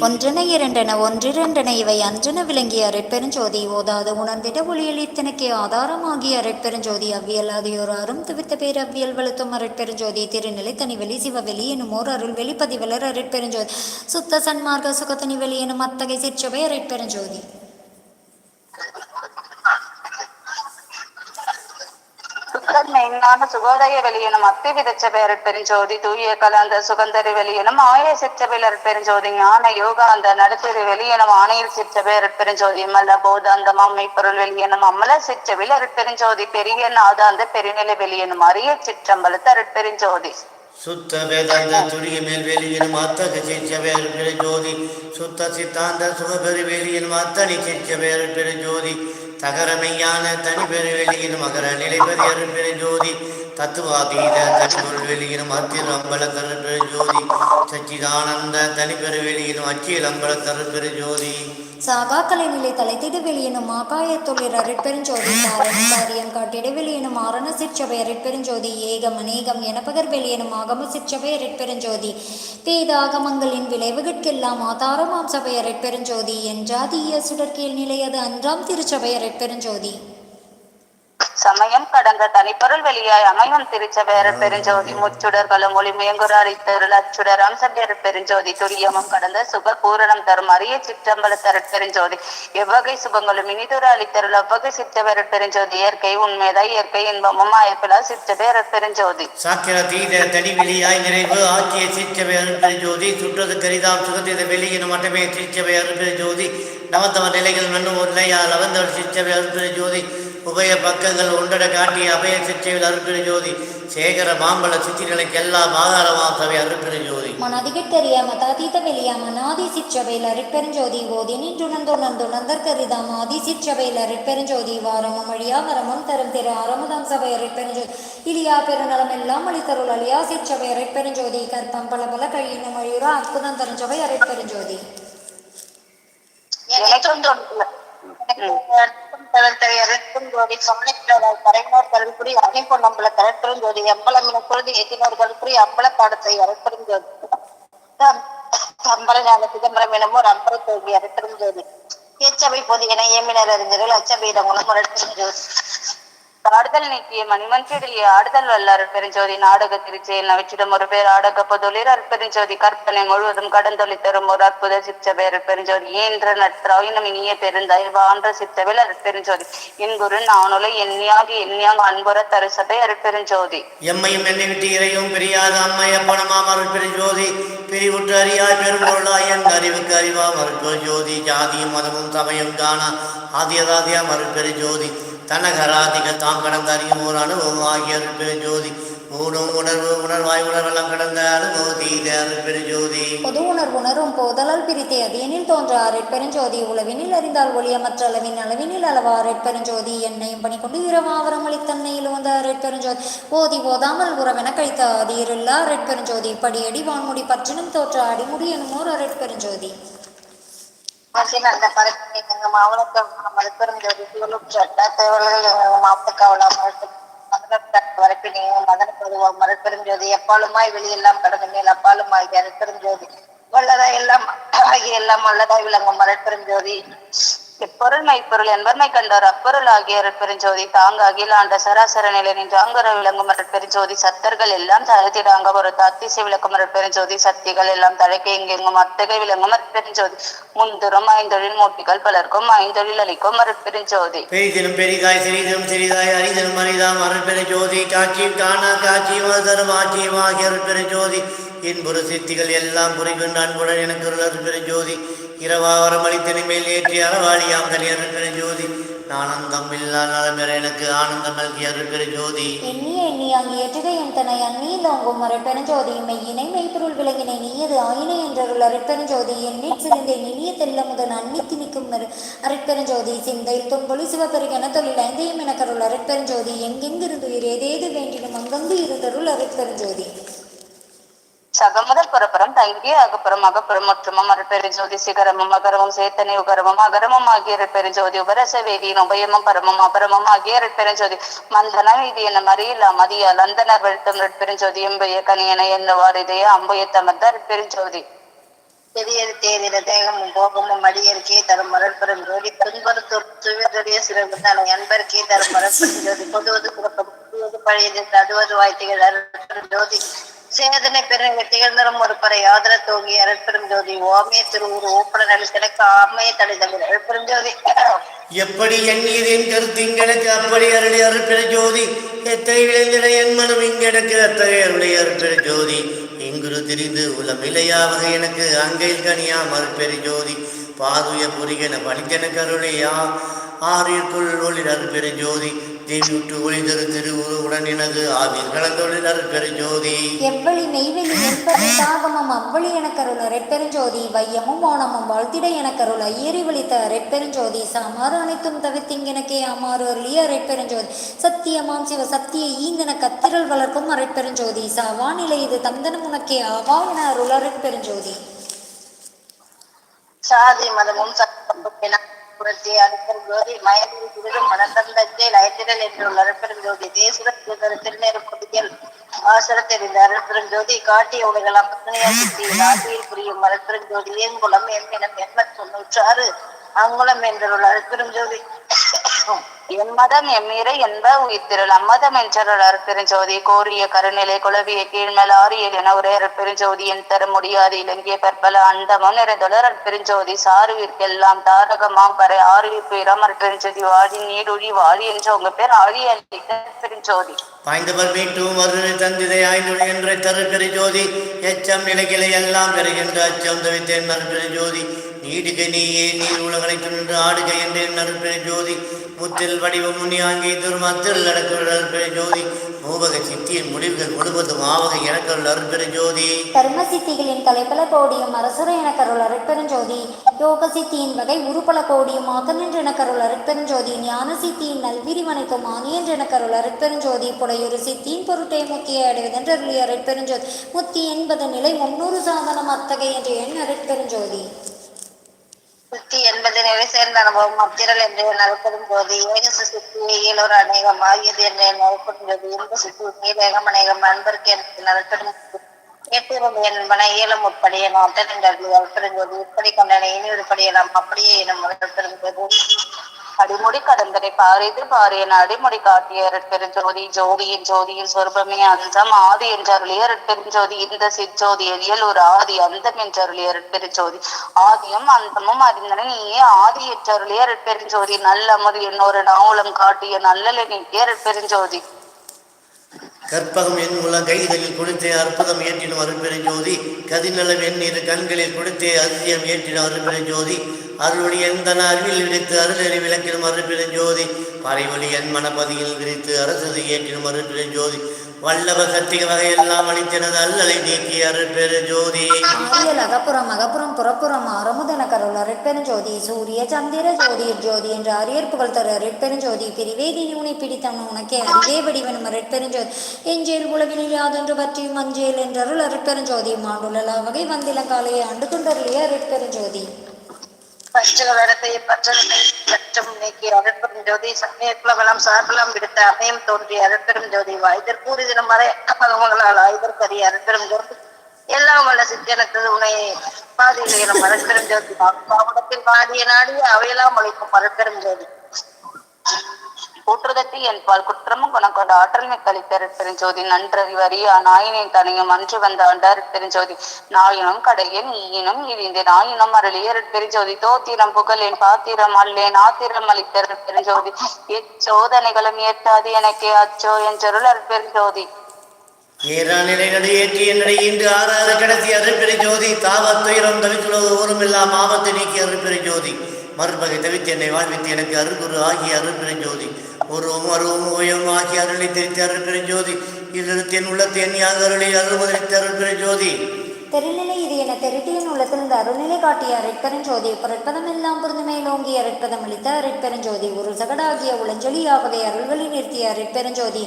ஒன்றென இரண்டென ஒன்றிரண்டென இவை அன்றென விளங்கிய அரைப்பெருஞ்சோதி ஓதாது உணர்ந்திட ஒளியில் இத்தனைக்கு ஆதாரமாகிய அரைப்பெருஞ்சோதி அவ்வியல் ஆதியோர் அரும் துவித்த பேர் அவ்வியல் வலுத்தும் அரைப்பெருஞ்சோதி. திருநிலை தனிவெளி சிவவெளி எனும் ஓர் அருள் வெளிப்பதிவலர் அரைப்பெருஞ்சோதி. சுத்த சன்மார்க்க சுகத்தனி வெளி எனும் அத்தகை சிற்றவை அரைப்பெருஞ்சோதி. சுத்தன் சுகோதய வெளியனும் அத்தி விதச்ச பெருஞ்சோதி தூய கலந்த சுகந்தரி வெளியனும் ஆய சிற்ற பெருஞ்சோதி ஞான யோகாந்த நடுத்திரு வெளியனும் ஆணையில் சிற்ற பெருஞ்சோதி மல்ல போதாந்த பொருள் வெளியனும் அம்மல சிற்ற சிற்றவில் பெருஞ்சோதி பெரிய நாதாந்த பெருநிலை வெளியனும் அரிய சிற்றம்பலத்து அருட்பெருஞ்சோதி சுத்த வேதாந்த துரிய மேல் வெளியினும் அத்தக சிற்சபை அருட்பெருஞ்சோதி சுத்த சித்தாந்த சுகபெரு வெளியினும் சிற்ற சிற்சபை அருட்பெருஞ்சோதி தகரமையான தனி வெளியிலும் வெளியினும் அகர நிலைபெறி ஜோதி தத்துவாதீத தனிபொருள் வெளியிலும் அத்திரு அம்பல தருட்பெருஞ்சோதி சச்சிதானந்த தனிப்பெரு வெளியிலும் அச்சியல் அம்பல தருட்பெருஞ்சோதி சாகாக்கலை நிலை தலைத்திடு வெளியெனும் ஆகாயத்தொழில் அருட்பெருஞ்சோதி காரண காரியம் காட்டிட எனும் ஆரண சிற்றவை அருட்பெருஞ்சோதி ஏகம் அநேகம் எனப்பகர் எனும் ஆகம சிற்றவை அருட்பெருஞ்சோதி வேதாகமங்களின் விளைவுகளுக்கெல்லாம் ஆதாரமாம் சபை அருட்பெருஞ்சோதி என்றாதீய சுடற்கீழ் நிலையது அன்றாம் திருச்சபை அருட்பெருஞ்சோதி சமயம் கடந்த தனிப்பொருள் வெளியாய் அமையும் திருச்சபையர் பெருஞ்சோதி முச்சுடர்களும் ஒளிமுயங்குற அளித்தருள் அச்சுடர் அம்சப்பேர் பெருஞ்சோதி துரியமும் கடந்த சுக பூரணம் தரும் அரிய சிற்றம்பல தருட்பெருஞ்சோதி எவ்வகை சுபங்களும் இனிதுர அளித்தருள் அவ்வகை சிற்றபேர் பெருஞ்சோதி. இயற்கை உண்மைதா இயற்கை இன்பமும் ஆயப்பிலா சிற்றபேர் பெருஞ்சோதி. சாக்கிர தீத தனி வெளியாய் நிறைவு ஆக்கிய சிற்றவை அருட்பெருஞ்சோதி சுற்றது கரிதாம் சுகத்தித வெளியினும் மட்டுமே சிற்றவை அருட்பெருஞ்சோதி நவத்தவ நிலைகள் நன்னும் நிலையால் அவந்தவர் சிற்றவை அருட்பெருஞ்சோதி உபய பக்கங்கள் ஒன்றட காட்டிய அபய சிற்றையில் அருட்பெருஞ்சோதி சேகர மாம்பழ சித்திரனுக்கு எல்லாம் ஆதாரமாம் சபை அருட்பெருஞ்சோதி மனதிகட்டறிய மதாதீத வெளியா மனாதி சிற்றவையில் அருட்பெருஞ்சோதி ஓதி நின்றுணர்ந்துணர்ந்துணர்ந்தற் கரிதாம். ஆதி சிற்றவையில் அருட்பெருஞ்சோதி வாரமும் அழியா வரமும் தரும் திரு ஆரமுதாம் சபை அருட்பெருஞ்சோதி. இலியா பெருநலம் எல்லாம் அளித்தருள் அழியா சிற்றவை அருட்பெருஞ்சோதி. கற்பம் பல பல கழியினும் அழியுறா அற்புதம் தரும் சபை அருட்பெருஞ்சோதி. எனக்கும் தோன்றல ஜோதி சமணிக்கிறதால் கரைநோர் கருப்புரி ஜோதி எத்தினோர் கருப்புரி அம்பல பாடத்தை அரைப்பெரும் ஜோதி சிதம்பரம் எனமோ ஒரு அம்பல தோல்வி அரைப்பெரும் ஜோதி பொது என ஏமினர் அறிஞர்கள் அச்சபீடம் மூலம் ஜோதி ஆடுதல் நீக்கிய மணிமன்றிடைய ஆடுதல் வல்லார் பெருஞ்சோதி. நாடக திருச்சியில் நவிச்சிடம் ஒரு பேர் ஆடக பொதுளிர் அற்பெருஞ்சோதி கற்பனை முழுவதும் கடந்தொழி தரும் ஒரு அற்புத சித்த பேர் பெருஞ்சோதி. ஏன்ற நற்றாயினம் இனிய பெருந்தாய் வான்ற சித்தவில் அற்பெருஞ்சோதி என்குரு நானுலை எண்ணியாகி எண்ணியாக அன்புற தரிசபை அற்பெருஞ்சோதி எம்மையும் என்னை விட்டு இறையும் பிரியாத அம்மைய பணமாம் அருட்பெருஞ்சோதி. பிரிவுற்று அறியாய் பெரும்பொருளாய் என் அறிவுக்கு அறிவாம் அருட்பெருஞ்சோதி. ஜாதியும் மதமும் சமயம் காணா. ஆதியதாதியாம் அருட்பெருஞ்சோதி. தனகராதிக தாம் கடந்த அறியும் ஒரு அனுபவம் ஆகிய அருட்பெருஞ்சோதி ஊனும் உணர்வு உணர்வாய் உணர்வெல்லாம் கடந்த அனுபவத்தீத அருட்பெருஞ்சோதி பொது உணர்வுணரும் போதலால் பிரித்தே அதேனில் தோன்ற அருட்பெருஞ்சோதி. உளவினில் அறிந்தால் ஒளியமற்ற அளவின் அளவினில் அளவா அருட்பெருஞ்சோதி. என்னையும் பணிக்கொண்டு இரவாவரம் அளித்தன்னையில் வந்த அருட்பெருஞ்சோதி. ஓதி ஓதாமல் உறவென கழித்த ஆதியிருள்ள அருட்பெருஞ்சோதி. படியடி வான்முடி பற்றினும் தோற்ற அடிமுடி எனுமோர் அருட்பெருஞ்சோதி. அந்த படத்தை எங்க மாவட்ட மருத்துவம் ஜோதி சிவலுற்றா தேவர்கள் எங்க மாவட்ட மதன பருவம் மருத்துவம் ஜோதி எப்பாலுமாய் வெளியெல்லாம் கடந்த மேல் அப்பாலுமாய் ஜோதி வல்லதாய் எல்லாம் ஆகிய எல்லாம் வல்லதாய் விளங்கும் மரப்பெரும் ஜோதி. எப்பொருள் மெய்ப்பொருள் என்பர்மை கண்டார் அப்பொருள் ஆகிய பெருஞ்சோதி தாங்க அகிலாண்ட சராசர நிலை நின்று அங்குற விளங்கும் பெருஞ்சோதி சத்தர்கள் எல்லாம் தழுத்திடாங்க ஒரு தத்திசை விளக்கும் பெருஞ்சோதி சக்திகள் எல்லாம் தழைக்க எங்கெங்கும் அத்தகை விளங்கும் பெருஞ்சோதி முன்துறம் ஐந்தொழில் மூட்டிகள் பலர்க்கும் ஐந்தொழில் அளிக்கும் பெருஞ்சோதி பெரிதிலும் பெரிதாய் சிறிதிலும் சிறிதாய் அரிதலும் அரிதாம் அருட்பெருஞ்சோதி காட்சி காணா காட்சி தரும் ஆட்சியும் ஆகிய பெருஞ்சோதி இன்புற சித்திகள் எல்லாம் புரிகின்ற அன்புடன் எனக்கு பெருஞ்சோதி இரவாவரம் அளித்தனை மேல் ஏற்றி அறவாளியாம் தனி அருட்பெருஞ்சோதி ஆனந்தம் இல்லா நலம்பெற எனக்கு ஆனந்தம் நல்கி அருப்பெரு ஜோதி. எண்ணி எண்ணிய அங்கு ஏற்றுகை என் தனை அந்நீலோங்கும் அருட்பெருஞ்சோதி மெய்யினை மெய்ப்பொருள் விளங்கினை நீயது ஆயினை என்றருள் அருட்பெருஞ்சோதி எண்ணிற் சிறந்த இனிய தெல்ல முதன் அன்னித்து நிற்கும் அரு அருட்பெருஞ்சோதி சிந்தையில் தொன்பொழி சிவபெருகென தொழில் ஐந்தையும் எனக்கருள் ஜோதி. எங்கெங்கிருந்து ஏதேது வேண்டினும் அங்கங்கு இருந்தருள் அருட்பெருஞ்சோதி சகமுதல் புறப்புறம் தங்கிய அகப்புறம் அகப்புறம் முற்றுமம் அருட்பெருஞ்சோதி சிகரமும் அகரமும் சேத்தனை உகரமும் அகரமும் ஆகிய அருட்பெருஞ்சோதி உபரச வேதியின் உபயமும் பரமும் அபரமும் ஆகிய அருட்பெருஞ்சோதி மந்தன இது என்ன மறியில மதியால் அந்தனர் வெளுத்தும் அருட்பெருஞ்சோதி எம்பைய கனியன என்னவார் இதய அம்புய தமர்ந்த அருட்பெருஞ்சோதி பெரியது தேதிர தேகமும் போகமும் அடியருக்கே தரும் மரற்பெரும் ஜோதி பெரும்பருத்தூர் சுவதறிய சிறப்பு என்பருக்கே தரும் மரற்பெரும் ஜோதி பொதுவது புறப்படும் பழையது தடுவது வாய்த்துகள் அருள் ஜோதி. சேதனை பெருங்க திகழ்ந்தரும் ஒரு பறை ஆதர தோங்கி அருட்பெரும் ஜோதி ஓமே திருவுரு ஊப்பட நலித்தனக்கு ஆமைய தடைதல் அருட்பெரும் ஜோதி எப்படி எண்ணீர் என் கருத்து இங்கெனக்கு அப்படி அருளி அருட்பிற ஜோதி எத்தனை விளைந்திட என் மனம் இங்கெனக்கு அத்தகைய அருளை அருட்பிற ஜோதி எங்குரு திரிந்து உலம் எனக்கு அங்கையில் கனியா மறுபெரு ஜோதி பாதுய புரிகன பணிக்கன கருளையா ஆறிற்குள் ஒளிர் அருட்பெரு ஜோதி தேவி விட்டு ஒளி தரு திருவுரு உடன் எனது ஆவிர் கலந்தொழில் அருட்பெரு ஜோதி எவ்வழி மெய்வெளி என்பது தாகமம் அவ்வழி எனக்கருள் ரெட்பெருஞ்சோதி வையமும் ஓணமும் வாழ்த்திட எனக்கருள் ஐயறி விழித்த ரெட்பெருஞ்சோதி சாமாறு அனைத்தும் தவித்திங்கனக்கே அமாறு அருளிய ரெட்பெருஞ்சோதி சத்தியமாம் சிவ சத்திய ஈந்தன கத்திரல் வளர்க்கும் அரைப்பெருஞ்சோதி சாவா நிலை இது தந்தனம் உனக்கே ஆவா என அருள் அரைப்பெருஞ்சோதி. சாதி மதமும் சட்டமும் புரட்சி அருப்பெரும் ஜோதி மயந்திரி விருதும் மனந்தந்தத்தை லயத்திரல் என்றுள்ள அருப்பெரும் ஜோதி தேசுர திருநெருப்பதியல் ஆசரத்தெறிந்த அருப்பெரும் ஜோதி காட்டிய உலகலாம் பத்னியா சித்தி ராசியில் புரியும் அருப்பெரும் ஜோதி ஏங்குளம் எம்மினம் எண்பத்தி தொண்ணூற்றாறு அங்குளம் என்றுள்ள அருப்பெரும் ஜோதி எம்மதம் எம்மீரை என்ப உயிர்த்திரள். அம்மதம் என்றருள் அருப்பெருஞ்சோதி கோரிய கருநிலை குளவிய கீழ்மேல் ஆரியல் என ஒரே அருப்பெருஞ்சோதி என் தர முடியாது இலங்கிய பற்பல அண்டமும் நிறைந்துள்ள அருப்பெருஞ்சோதி சாருவிற்கெல்லாம் தாரகமாம் பறை ஆறுவிற்கு இடம் அருப்பெருஞ்சோதி வாழி நீடுழி வாழி என்று உங்க பேர் ஆழி அளித்த பெருஞ்சோதி பாய்ந்தவர் மீட்டும் மருதை தந்திதை ஆய்ந்துரை என்ற தருப்பெரு ஜோதி எச்சம் நிலைகளை எல்லாம் பெறுகின்ற அச்சம் தவித்தேன் நற்பெரு ஜோதி நீடுக நீயே நீர் உலகனைத்து நின்று ஆடுகை என்றேன் நற்பெரு ஜோதி. முத்தில் வடிவம் முனியாங்கி துர்மத்தில் நடக்கிற நற்பெரு ஜோதி. மூவக சித்தியின் முடிவுகள் முழுவதும் ஆவக எனக்குள் நற்பெரு ஜோதி. கர்ம சித்திகளின் தலைப்பல கோடியும் அரசுர எனக்கருள் அருட்பெருஞ்சோதி யோக சித்தியின் வகை உருப்பல கோடியும் ஆத்தன் எனக்கருள் அருட்பெருஞ்சோதி ஞான சித்தியின் நல்விரிவனைக்கும் ஆனியன் எனக்கருள் அருட்பெருஞ்சோதி புடையொரு சித்தியின் பொருட்டை முத்தியை அடைவதென்று அருளிய அருட்பெருஞ்சோதி முத்தி என்பது நிலை முன்னூறு சாதனம் அத்தகைய என்று எண் அருட்பெருஞ்சோதி சித்தி என்பது நிலை சேர்ந்த அனுபவம். அத்திரல் என்று நறுப்பதும் போது ஏக சுத்தி இயலோர் அநேகம் ஆகியது என்று நறுப்பதும் போது இன்ப சுத்தி நீலேகம் அநேகம் அன்பருக்கு எனக்கு நறுப்பதும் எட்டிருந்து என்பன இயலும் உட்படிய நாட்டன் என்று அறுப்பெரும்போது இப்படி கொண்டன இனி உருப்படியலாம் அப்படியே எனும் அறுப்பெரும்போது அடிமுடி கடந்தரை பாரிது பாரியன் அடிமுடி காட்டிய பெருஞ்சோதி ஜோதியின் ஜோதியின் சொருபமே அந்தம் ஆதி என்றருளிய பெருஞ்சோதி இந்த சிற்றோதி எரியல் ஒரு ஆதி அந்தம் என்றருளிய பெருஞ்சோதி ஆதியும் அந்தமும் அறிந்தன நீயே ஆதி என்றருளிய பெருஞ்சோதி நல்ல அமது இன்னொரு நாவலம் காட்டிய நல்லலை நீக்கிய பெருஞ்சோதி கற்பகம் என் உள்ள கைதலில் கொடுத்தே அற்புதம் ஏற்றினும் அருள்பெரு ஜோதி கதிநலம் என் இரு கண்களில் கொடுத்தே அதிசயம் ஏற்றினும் அருள்பெரு ஜோதி அருளுடைய எந்தன அறிவில் விடுத்து அருளறி விளக்கிடும் அருள்பெரு ஜோதி. பறைவொலி என் மனப்பதியில் விரித்து அரசது ஏற்றிடும் அருள்பெரு ஜோதி. வல்லப சத்திக வகையெல்லாம் அளித்தனது அல்லலை நீக்கி அருள்பெரு ஜோதி. ஆரியல் அகப்புறம் அகப்புறம் புறப்புறம் அறமுதன கருள் அருட்பெருஞ்சோதி சூரிய சந்திர ஜோதி ஜோதி என்று அரியர் புகழ் தரு அருட்பெருஞ்சோதி பிரிவேதி உனை பிடித்தவன் உனக்கே அறிவே வடிவனும் அருட்பெருஞ்சோதி எஞ்சேல் உலகினில் யாதொன்று பற்றி மஞ்சேல் என்றருள் அருட்பெருஞ்சோதி மாண்டுள்ள வகை வந்திலங்காலையை அண்டு கொண்டருளிய அருட்பெருஞ்சோதி பச்சை பற்றத்தை மற்றும் நீக்கி அருட்பெரும் ஜோதி சமயக்குலவலம் சார்பலம் விடுத்த அமயம் தோன்றிய அருட்பெரும் ஜோதி வாய்தர் கூறிதினம் வரை மகமங்களால் ஆய்தற்கரிய அருட்பெரும் ஜோதி. எல்லாம் வல்ல சித்தனத்தது உன்னை பாதியில் எனும் அருட்பெரும் ஜோதி. பாவடத்தில் பாடிய நாடி அவையெல்லாம் அளிக்கும் அருட்பெரும் ஜோதி. போற்றுதற்கு என் பால் குற்றமும் குணக்கொண்ட ஆற்றல் மிக்களித்த பெருஞ்சோதி. நன்றறிவறியா நாயினை தனியும் அன்று வந்த ஆண்டார் பெருஞ்சோதி. நாயினும் கடையன் ஈயினும் இழிந்து நாயினும் அருளியர் பெருஞ்சோதி. தோத்திரம் புகழேன் பாத்திரம் அல்லேன் ஆத்திரம் அளித்தர் பெருஞ்சோதி. இச்சோதனைகளும் ஏற்றாது எனக்கே அச்சோ என்றருள் பெருஞ்சோதி. ஏறா நிலை நடையேற்றி என்னை இன்று ஆறாறு கடத்தி அருள்பெரு ஜோதி தாவத்துயரம் தவித்துலக ஓரும் எல்லாம் ஆபத்தை நீக்கி அருள் பெருஞ்சோதி. மறுபகை தவித்து என்னை வாழ்வித்து எனக்கு அருள்குரு ஆகிய அருள்பெரு ஜோதி உருவம் அருவம் ஓயம் ஆகிய அருளை தெரித்து அருள்பிரஞ்சோதி. ஜோதி இதிலிருந்து என் உள்ளத்தை அருளை அருள் அருள்பிரஞ்சோதி. ஜோதி தெருநிலை இது என தெருட்டியின் உள்ளத்திலிருந்து அருள்நிலை காட்டிய அரைப்பெருஞ்சோதி பொருட்பதம் எல்லாம் புரிந்து மேலோங்கிய அரைப்பதம் அளித்த அரைப்பெருஞ்சோதி ஒரு சகடாகிய உளஞ்சொலியாவகை அருள்வழி நிறுத்திய அரைப்பெருஞ்சோதி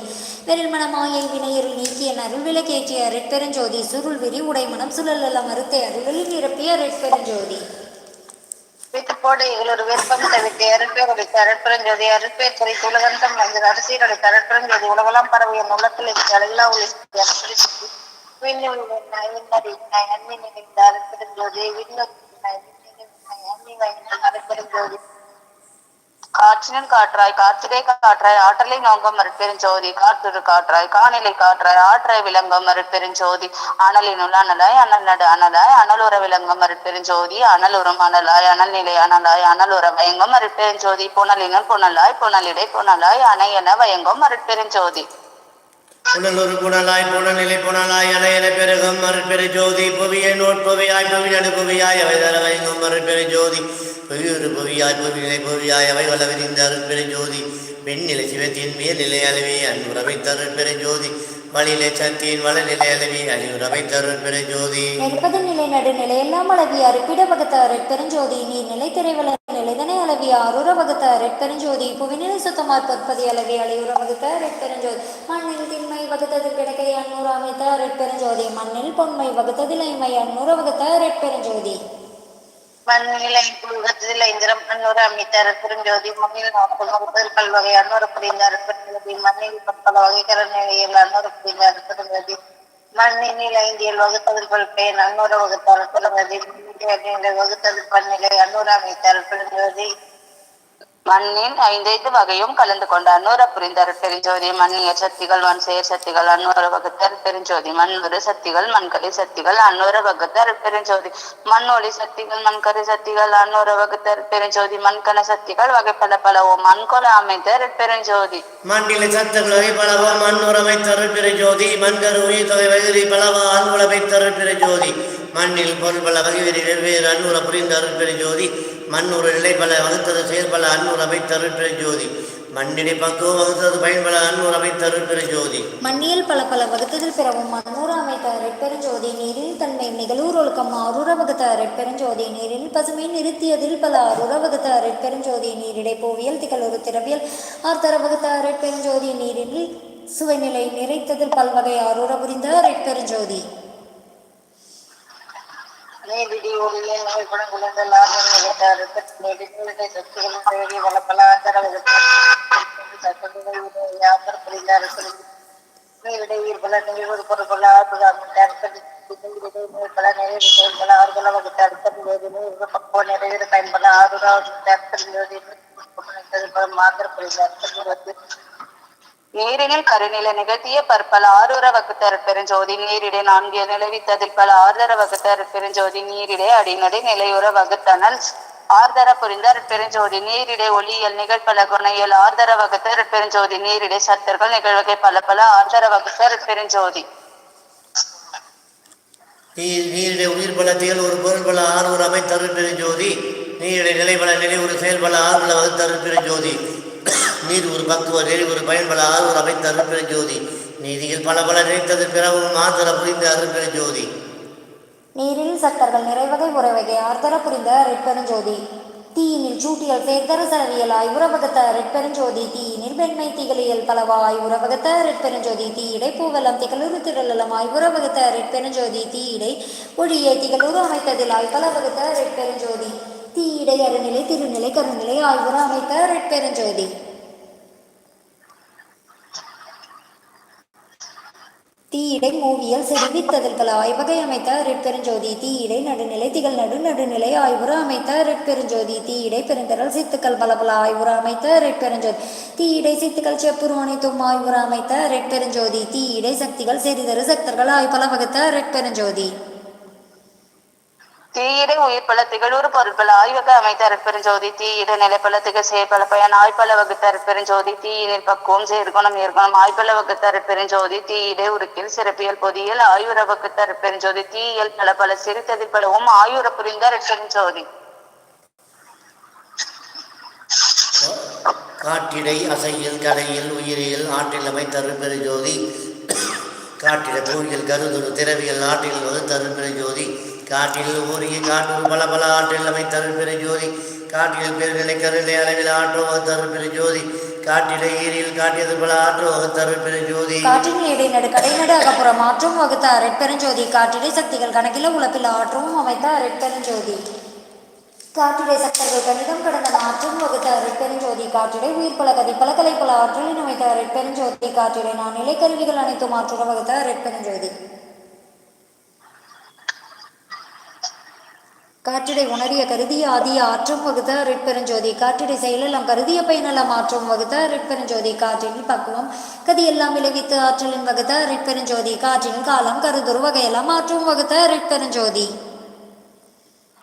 வெறில் மாயை வினையருள் நீக்கிய அருள் விளக்கேற்றிய அரைப்பெருஞ்சோதி சுருள் விரி உடை மனம் சுழலெல்லாம் மறுத்தே அருள்வழி நிரப்பிய அரைப்பெருஞ்சோதி வீட்டுப்போடு இவளொரு விருப்பம் தவிர்த்து அருட்பேர் அளித்த அருட்பெருஞ்சோதி அருட்பேர் குறித்து உலகந்தம் வந்து அரசியல் அளித்த அருட்பெருஞ்சோதி உலகெல்லாம் பரவிய உள்ளத்தில் இருக்கிற அளவிலா ஒளி அருட்பெருஞ்சோதி விண்ணாய் விண்ணடி விண்ணாய் அன்னி நிறைந்தார் பெருஞ்சோதி பெருஞ்சோதி காற்றாய் காற்றிலே காற்றாய் ஆற்றலை நோங்கும் மறுப்பெருஞ்சோதி காற்றுரு காற்றாய் காணிலை காற்றாய் ஆற்றாய் விளங்கும் மறுப்பெருஞ்சோதி அனலினுள் அனலாய் அனல் நடு அனலாய் அனலுற விளங்கும் மறுப்பெருஞ்சோதி அனலுறும் அனலாய் அனல் நிலை அனலாய் அனலுற வயங்கும் மறுப்பெருஞ்சோதி புனலினுள் புனலாய் புனலிடை புனலாய் அணையென வயங்கும் மறுப்பெருஞ்சோதி புனலொரு புனலாய் புனநிலை புனலாய் அலையன பெருகும் மறுபெரு ஜோதி. புவியை நோட்புவியாய் புவிநடு புவியாய் அவை தரவைங்கும் மறுபெரு ஜோதி. புவியொரு புவியாய் புவிநிலை புவியாய் அவை வள விரிந்த அருட்பெரு ஜோதி. பெண்ணிலை சிவத்தின் மேல்நிலை அளவி அன்புறவை தருட்பெரு ஜோதி. வழியிலே சக்தியின் வளநிலை அளவி அழிவுறவை தருட்பெரு பெருஞ்சோதி. நெடுப்பது நிலை நடுநிலை எல்லாம் அளவி அறுப்பிட வகுத்த பெருஞ்சோதி நீர் நிலை திரைவள நிலைதனை அளவி ஆறுற வகுத்த அருட்பெருஞ்சோதி புவிநிலை சுத்தமார் பொற்பதி அளவி அழிவுற வகுத்த பெருஞ்சோதி. மண்ணில் திண்மை வகுத்தது கிடக்கை அன்னூறு அமைத்த பெருஞ்சோதி மண்ணில் பொன்மை வகுத்ததில் ஐமை அன்னூறு வகுத்த பெருஞ்சோதி. மண்ணிலை புழுகத்தில் இந்திரம் அன்னூறு அமைத்தார் பெருஞ்சோதி மண்ணில் நாற்பது முப்பது பல்வகை அன்னூறு புரிந்தார் பெருஞ்சோதி மண்ணில் பற்பல வகைகர நிலையில் அன்னூறு புரிந்தார் பெருஞ்சோதி ஐந்தியல் வகுத்ததில் பல்பெயன் அன்னூறு வகுத்தார் பெருஞ்சோதி வகுத்ததில் பன்னிலை அன்னூறு அமைத்தார் பெருஞ்சோதி மண்ணின் ஐந்தைந்து வகையும் கலந்து கொண்ட அன்னூர புரிந்தர் பெருஞ்சோதி மண்ணியர் சக்திகள் மண் செயற் சக்திகள் அன்னூர வகுத்தர் பெருஞ்சோதி மண்ணுறு சக்திகள் மண்கலி சக்திகள் அன்னூர வகுத்தர் பெருஞ்சோதி மண்ணொளி சக்திகள் மண்கரி சக்திகள் அன்னூர வகுத்தர் பெருஞ்சோதி மண்கண சக்திகள் வகை பல பலவோ மண்கொல அமைத்தர் பெருஞ்சோதி. மண்ணிலை சத்தங்கள் வகை பலவா மண்ணுற தருட்பெரு பெருஞ்சோதி மண்கரு உயிர் தொகை வகுதி பலவா அன்புல தருட்பெரு பெருஞ்சோதி. மண்ணில் பொருள் பல வகைவெறி வெவ்வேறு அன்னூர புரிந்த பெருஞ்சோதி மண் ஒரு நிலை பல வகுத்தது செயற்பல அன்னூர் அமைத்தருட்டு ஜோதி மண்ணினை பக்குவம் வகுத்தது பயன்பல அன்னூர் அமைத்தருட்டு ஜோதி மண்ணியல் பல பல வகுத்ததில் பிறவும் மண்ணூறு அமைத்த ரெட்பெருஞ்சோதி நீரில் தன்மை நிகழூர் ஒழுக்கம் அருர வகுத்த ரெட்பெருஞ்சோதி நீரில் பசுமை நிறுத்தியதில் பல அருர வகுத்த ரெட்பெருஞ்சோதி நீரிடை போவியல் திகழொரு திரவியல் ஆர்த்தர வகுத்த ரெட்பெருஞ்சோதி நீரில் சுவைநிலை நிறைத்ததில் பல்வகை அருர புரிந்த ரெட்பெருஞ்சோதி நீதிடி ஒளிய நோய் குணம் லாபம் நிகழ்த்தார் நீதிநிலை சக்திகளும் தேடி வளப்பல ஆந்தர சட்டங்கள் யாத்திர புரிந்தார் நீரிடை உயிர்பல நிகழ்வது பொருட்பல ஆறுபது அமைத்தார் பல நிறைவு செயல்பல ஆறுதல வகுத்தார் பக்குவ நிறைவேற பயன்பட ஆறுதாவது மாத்திர புரிந்தார் நீரினில் கருநில நிகழ்த்திய பற்பல ஆறுர வகுத்தர் பெருஞ்சோதி நீரிடை நான்கிய நிலவித்ததில் பல ஆர்தர வகுத்தர் பெருஞ்சோதி நீரிடை அடிநடை நிலையுற வகுத்தனல் ஆர்தர புரிந்தர் பெருஞ்சோதி நீரிடை ஒளியல் நிகழ்பல குணையல் ஆர்தர வகுத்தர் பெருஞ்சோதி நீரிடை சத்தர்கள் நிகழ்வகை பல பல ஆர்தர வகுத்தர் பெருஞ்சோதி. நீர் நீரிடை உயிர் பலத்தில் ஒரு பொருள் பல ஆறுவர் அமைத்தருட்பெரு பெருஞ்சோதி நீரிடை நிலைபல நிலை ஒரு செயல்பல ஆர்வல வகுத்தருட்பெரு பெருஞ்சோதி. நீர் ஒரு பக்குவ பயன்படாத ஒரு அமைத்த ஆறுவர் ஜோதி. நீதியில் பல பல நினைத்தது பிறவும் ஆதர புரிந்த அருட்பெரு ஜோதி. நீரில் சட்டர்கள் நிறைவகை உறவகை ஆர்தர புரிந்த அருட்பெருஞ்சோதி தீயினில் சூட்டியல் சேர்த்தர சரவியல் உறவகத்த ரெட்பெருஞ்சோதி தீயினில் வெண்மை திகழியல் பலவா உறவகத்த ரெட்பெருஞ்சோதி தீயிடை பூவெல்லாம் திகழூரு திரளலம் உறவகத்த ரெட்பெருஞ்சோதி தீயிடை ஒழிய திகழூரு அமைத்ததிலாய் பலவகத்த ரெட்பெருஞ்சோதி தீயிடை அறநிலை திருநிலை கருநிலை ஆய்வுற அமைத்த ரெட்பெருஞ்சோதி தீயிடை மூவியல் செறிவித்ததில் ஆய்வகை அமைத்த ரெட்பெருஞ்சோதி தீயிடை நடுநிலை திகழ் நடு நடுநிலை ஆய்வுற அமைத்த ரெட்பெருஞ்சோதி தீயிடை பெருந்தரல் சித்துக்கள் பலபல ஆய்வுற அமைத்த அருட்பெருஞ்சோதி. தீயிடை சித்துக்கள் செப்புரு அனைத்தும் ஆய்வுற அமைத்த ரெட்பெருஞ்சோதி தீயிடை சக்திகள் செறிதரு சக்தர்கள் ஆய்பல வகுத்த ரெட்பெருஞ்சோதி தீயிடை உயிர் பல திகழூர் பொருட்பல ஆய்வக அமைத்த அற்பெருஞ்சோதி தீயிட நிலைப்பல திக செயற்பல பயன் ஆய்ப்பல வகுத்த அற்பெருஞ்சோதி தீயினில் பக்குவம் சேர்குணம் ஏற்குணம் ஆய்ப்பல வகுத்த அற்பெருஞ்சோதி தீயிடை உருக்கில் சிறப்பியல் பொதியல் ஆயுர வகுத்த அற்பெருஞ்சோதி தீயியல் பல பல சிறுத்ததில் பலவும் ஆயுர புரிந்த அற்பெருஞ்சோதி காட்டிடை அசையில் கலையில் உயிரியல் ஆற்றில் அமைத்தருட்பெரு ஜோதி காட்டிட பூவியல் கருதுரு திரவியல் ஆற்றில் வகுத்தருட்பெரு ஜோதி காட்டில் ஊறிய காட்டூர் பல பல ஆற்றில் அமைத்தருட்பெரு ஜோதி காட்டில் பெருநிலை கருநிலை அளவில் ஆற்றோ வகுத்தருட்பெரு ஜோதி காட்டிட ஈரியில் காட்டியது பல ஆற்றோ வகுத்தருட்பெரு ஜோதி காற்றின் இடை நடு கடைநடு அகப்புறம் மாற்றும் வகுத்த அருட்பெருஞ்சோதி காற்றிடை சக்திகள் கணக்கில உழப்பில் ஆற்றவும் அமைத்த அருட்பெருஞ்சோதி காற்றிடை சக்தர்கள் கணிதம் கடந்த மாற்றும் வகுத்த அருட்பெருஞ்சோதி காற்றிடை உயிர் பல கதி பல கலை பல ஆற்றலின் அமைத்த அருட்பெருஞ்சோதி காற்றிடை நான் நிலை கருவிகள் அனைத்தும் மாற்றுற வகுத்த அருட்பெருஞ்சோதி காற்றிடை உணரிய கருதிய ஆதிய ஆற்றும் வகுத்த ரிட்பெருஞ்சோதி காற்றிடை செயலெல்லாம் கருதிய பயனெல்லாம் ஆற்றும் வகுத்த ரிட்பெருஞ்சோதி காற்றின் பக்குவம் கதி எல்லாம் விளைவித்து ஆற்றலின் வகுத்த ரிட்பெருஞ்சோதி காற்றின் காலம் கருதுரு வகையெல்லாம் ஆற்றும் வகுத்த ரிட்பெருஞ்சோதி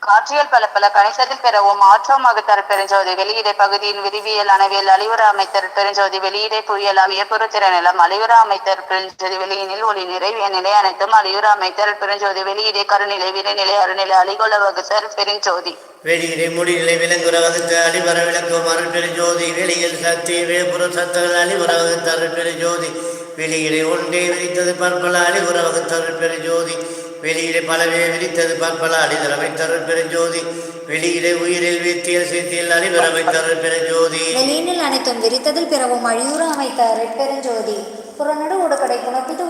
காற்றியல் பல பல கணிசத்தில் பெறவும் ஆற்றமாக தரப்பெருஞ்சோதி வெளியிடை பகுதியின் விரிவியல் அணவியல் அழிவுற அமைத்தர் பெருஞ்சோதி வெளியிடை புயலாம் இயற்புற திறனிலம் அழிவுற அமைத்தர் பெருஞ்சோதி வெளியினில் ஒளி நிறை நிலை அனைத்தும் அழிவுற அமைத்தர் பெருஞ்சோதி வெளியிடை கருநிலை விரைநிலை அருநிலை அழிகொள வகுசர் பெருஞ்சோதி. வெளியிலே முடிநிலை விலங்குற வகுத்த அடிவர விளக்கும் அருட்பெரு ஜோதி வெளியில் சக்தி வேப்புற சத்தங்கள் அழிவுற வகுத்த அருட்பெரு ஜோதி வெளியிலே ஒன்றே விரித்தது பற்பல அழிவுற வகுத்த அருட்பெரு ஜோதி வெளியிலே பலவே விரித்தது பற்பல அடிதர வைத்த பெருஞ்சோதி. ஜோதி வெளியிலே உயிரில் வீத்திய சீத்தியில் அழிவுற வைத்த பெருஞ்சோதி. ஜோதி வெளியினில் அனைத்தும் விரித்ததில் பிறவும் அழியுற அமைத்த அருட்பெருஞ்சோதி புறநடு ஒரு கடை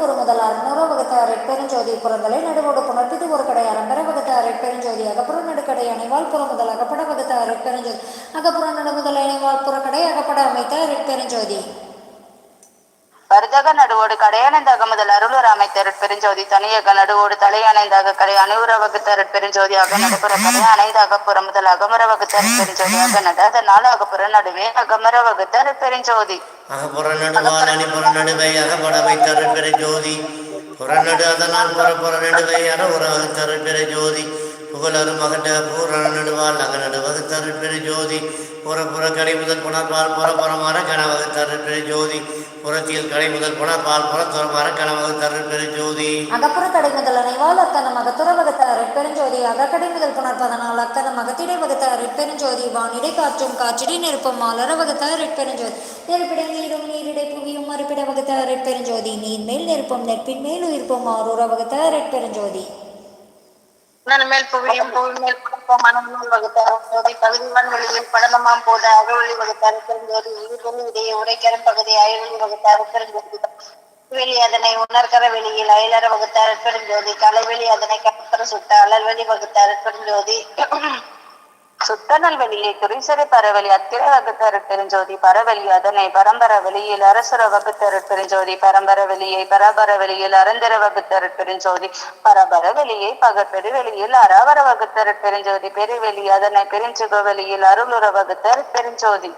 ஒரு முதல் நூறு வகுத்த அருட்பெருஞ்சோதி புறந்தலை நடுவோடு புணர்ப்பித்து ஒரு கடை அறம்பெற வகுத்த அருட்பெருஞ்சோதி அகப்புற நடுக்கடை அணைவால் புற முதல் அகப்பட வகுத்த அருட்பெருஞ்சோதி அகப்புற நடு முதல் அணைவால் புறக்கடை அகப்பட அமைத்த அருட்பெருஞ்சோதி பருதக நடுவோடு கடையணைந்தாக முதல் அருளூர் அமைத்தர் பெருஞ்சோதி தனியக நடுவோடு தலையணைந்தாக கடை அணைவுற வகுத்தர் பெருஞ்சோதியாக நடுப்புற கடை அணைந்தாக புற முதல் அகமர வகுத்தர் பெருஞ்சோதியாக நட அதனால் அகப்புற நடுவே அகமர வகுத்தர் பெருஞ்சோதி. அகப்புற நடுவால் அணிபுற நடுவை அகப்பட ஜோதி புறநடு அதனால் புறப்புற நடுவை அற உறவு வகுத்த அருட்பெரு ஜோதி புகழரும் பூரண நடுவால் அக நடு வகுத்த ஜோதி. புறப்புற கடை முதல் புணர்பால் புறப்புறம் அற கண ஜோதி. புறத்தில் கடை முதல் புணர்பால் புறத்துறம் அற கண ஜோதி. அகப்புற கடை முதல் அணைவால் அக்கனம் மகத்துற வகுத்த அருட்பெருஞ்சோதி அகக்கடை முதல் புணர்ப்பதனால் அத்தனை மகத்திடை வகுத்த அருட்பெருஞ்சோதி வானிடை காற்றும் காற்றிடை நெருப்பும் மாலர வகுத்த அருட்பெருஞ்சோதி நெருப்பிட நீரும் நீரிடை புவியும் மறுப்பிட வகுத்த அருட்பெருஞ்சோதி நீர் மேல் நெருப்பும் நெற்பின் மேல் உயிர்ப்பும் ஆரூர வகுத்த அருட்பெருஞ்சோதி நன்மேல் மேல் புவியும் புவி மேல் குடும்பம் வகுத்தார். ஜோதி பகுதி மண் வெளியில் படனமாம் போத அகவழி வகுத்தார். பெருஞ்சோதி உயிர்வெளி இடையே உரைக்கரம் பகுதி அயல்வெளி வகுத்தார். பெருஞ்சோதி வெளி அதனை உணர்கர வெளியில் அயலற வகுத்தார். பெருஞ்சோதி கலைவெளி அதனை கலப்பர சுட்ட அலர்வெளி வகுத்தார். பெருஞ்சோதி சுத்தநல் வெளியை குறிசரை பரவலி அத்திர வகுத்தரு பெருஞ்சோதி பரவலி அதனை பரம்பர வெளியில் அரசுர வகுத்தரு பெருஞ்சோதி பரம்பர வெளியை பரபர வெளியில் அரந்தர வகுத்தரு பெருஞ்சோதி பரபர வெளியை பகற்பெரு வெளியில் அரவர வகுத்தரு பெருஞ்சோதி பெருவெளி அதனை பெருஞ்சுக வெளியில் அருளுற வகுத்தரு பெருஞ்சோதி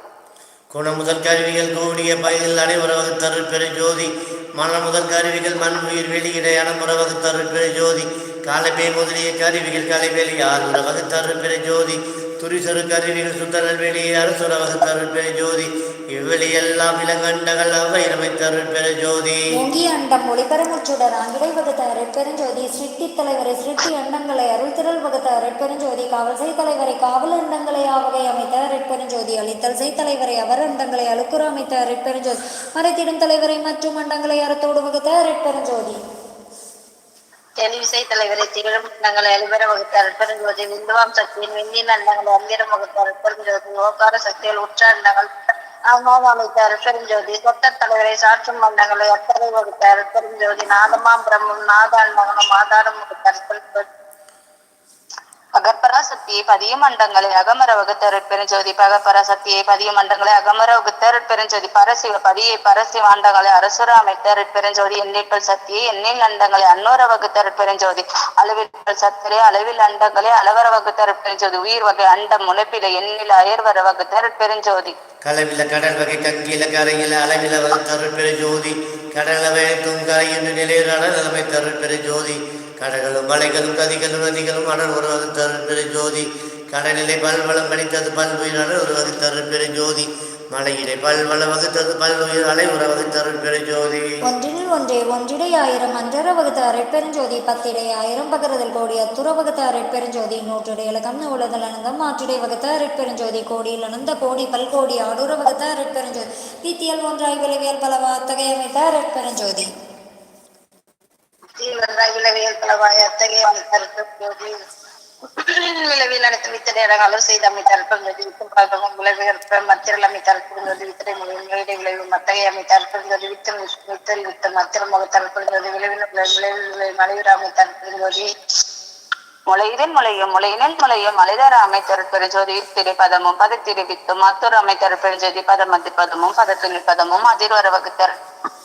குண முதல் கருவிகள் கூடிய பயில் அனைவர வகுத்தருள் பெரு ஜோதி மன முதல் கருவிகள் மண் உயிர் வெளியிட அனமுற வகுத்தருள் ஜோதி காலமே முதலிய கருவிகள் கலைவெளி ஆறு வகுத்தருள் பெரு ஜோதி துரிசொரு சுந்தரன் வெளி வெளியே அரசுர பெரு ஜோதி இவ்வெளி எல்லாம் இளங்கண்டகள் அவை அமைத்தருள் பெரு ஜோதி ஓங்கிய அண்டம் ஒளிபெருமுச்சுடர் ஆங்கிடை வகுத்த அருட்பெருஞ்சோதி சிருஷ்டி தலைவரை சிருஷ்டி அண்டங்களை அருள் திரள் வகுத்த அருட்பெருஞ்சோதி காவல் செய் தலைவரை காவல் அண்டங்களை ஆவகை அமைத்த அருட்பெருஞ்சோதி அளித்தல் செய் தலைவரை அவர் அண்டங்களை அழுக்குற அமைத்த அருட்பெருஞ்சோதி மறைத்திடும் தலைவரை மற்றும் அண்டங்களை அறத்தோடு வகுத்த அருட்பெருஞ்சோதி. தெளிவிசை தலைவரை திகழும் அண்டங்களை அழிவர வகுத்து பெருஞ்சோதி விந்துவாம் சக்தியின் விண்ணின் அண்டங்களை அங்கிரம் வகுத்தார். ஜோதி ஓகார சக்தியில் உற்ற அண்டங்கள் அவனோடு அமைத்த அற்பெருஞ்சோதி சொத்த தலைவரை சாற்றும் அண்டங்களை அத்தனை வகுத்த பெருஞ்சோதி நாதமாம் பிரம்மம் நாத அண்டங்களும் ஆதாரம் வகுத்தார். பெருஞ்சோதி அகப்பரா சக்தியை பதிய மண்டங்களை அகமர வகுத்தரு பெருஞ்சோதி பகப்பரா சக்தியை பதிய மண்டங்களை அகமர வகுத்தரு பெருஞ்சோதி பரசிவ பதியை பரசி அண்டங்களை அரசுர அமைத்தரு பெருஞ்சோதி எண்ணிக்கல் சக்தியை எண்ணில் அண்டங்களை அன்னோர வகுத்தரு பெருஞ்சோதி அளவில் சத்திரை அளவில் அண்டங்களை அளவர வகுத்தரு பெருஞ்சோதி உயிர் வகை அண்டம் முளைப்பில எண்ணில் அயர்வர வகுத்தரு பெருஞ்சோதி களவில கடல் வகை கங்கில கரையில அளவில வகுத்தருள் பெரு ஜோதி கடலவைக்கும் என்று நிலையில் அடல் அமைத்தருள் கடகளும் மலைகளும் கதிகளும் நதிகளும் அனல் ஒரு வகுத்தருள் பெரு ஜோதி கடலிலே பல்வளம் கணித்தது பல்வுயிர் அனல் ஒரு வகுத்தருள் பெரு ஜோதி மலையிலே பல்வளம் வகுத்தது பல்வுயிர் அலை ஒரு வகுத்தருள் பெரு ஜோதி ஒன்றினில் ஒன்றே ஒன்றிடை ஆயிரம் அன்றர வகுத்த அரைப்பெருஞ்சோதி பத்திடை ஆயிரம் பகரதில் கோடி அத்துற வகுத்த அரைப்பெருஞ்சோதி நூற்றுடை இலக்கம் உலதல் அனந்தம் மாற்றிடை வகுத்த அரைப்பெருஞ்சோதி கோடியில் அனந்த கோடி பல்கோடி ஆடுற வகுத்த அரைப்பெருஞ்சோதி தீத்தியல் ஒன்றாய் விளைவியல் பலவா அத்தகைய அமைத்த அரைப்பெருஞ்சோதி பலவாய். அத்தகைய அனைத்து வித்தனை இடங்களும் செய்து அமைத்தார் பெருஞ்சோதி வித்தும் பாகமும் மத்திரல் அமைத்தார் விளைவு வித்தல் வித்தல் வித்து மத்திரம் முகத்தார் பெருஞ்சோதி விளைவில் விளைவில் விளை மலையுற முளையும் முளையினில் முளையும் மலைதர பதமும் பதத்திரை பதமதி பதமும் பதத்துணி பதமும். அதிர்வர வகுத்தர்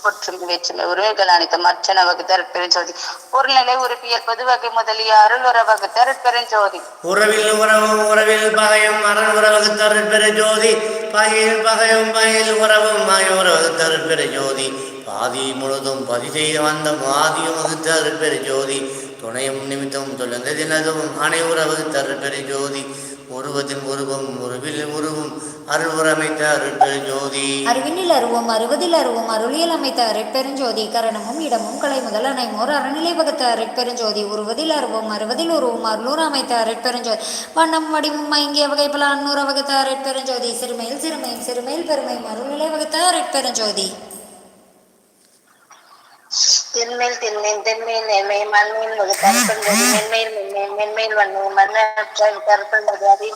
ஒற்றுமை வேற்றுமை உரிமைகள் அனைத்து மற்றன வகுத்த அருட்பெருஞ்சோதி பொருள்நிலை உறுப்பியல் பொது வகை முதலிய அருள் உற வகுத்த அருட்பெருஞ்சோதி உறவில் உறவும் உறவில் பகையும் அரண் உறவகு தருட்பெரு பெருஞ்சோதி. பகையில் பகையும் பகையில் உறவும் மாயுறவகு தருட்பெரு பெருஞ்சோதி. பாதி முழுதும் பதி செய்து வந்த மாதியும் வகுத்த பெருஞ்சோதி. துணையும் நிமித்தம் தொழுந்த தினதும் அனை உறவகு தருட்பெரு ஜோதி உருவத்தின் உருவம் உருவில் உருவும். அருள் அமைத்த அருட்பெரு ஜோதி. அறிவினில் அறுவதில் அருவம். அருளியல் அமைத்த அருட்பெருஞ்சோதி கரணமும் இடமும் கலை முதல் அனைமோர் அறநிலை வகுத்த அருட்பெருஞ்சோதி உருவதில் அருவம் அறுவதில் உருவும். அருளூர் அமைத்த அருட்பெருஞ்சோதி வண்ணம் வடிவும் மயங்கிய வகை பல அன்னூர வகுத்த அருட்பெருஞ்சோதி சிறுமையில் சிறுமையும் சிறுமையில் பெருமையும். அருள்நிலை வகுத்த அருட்பெருஞ்சோதி திண்மேல் திண்மேல் தென்மேல் நேர்மை மண்மேல் வகுத்த அருட்பெருஞ்சோதி மென்மேல் மென்மேல் மென்மேல் வன்மை மண்ணற்ற கருப்பெருஞ்சோதி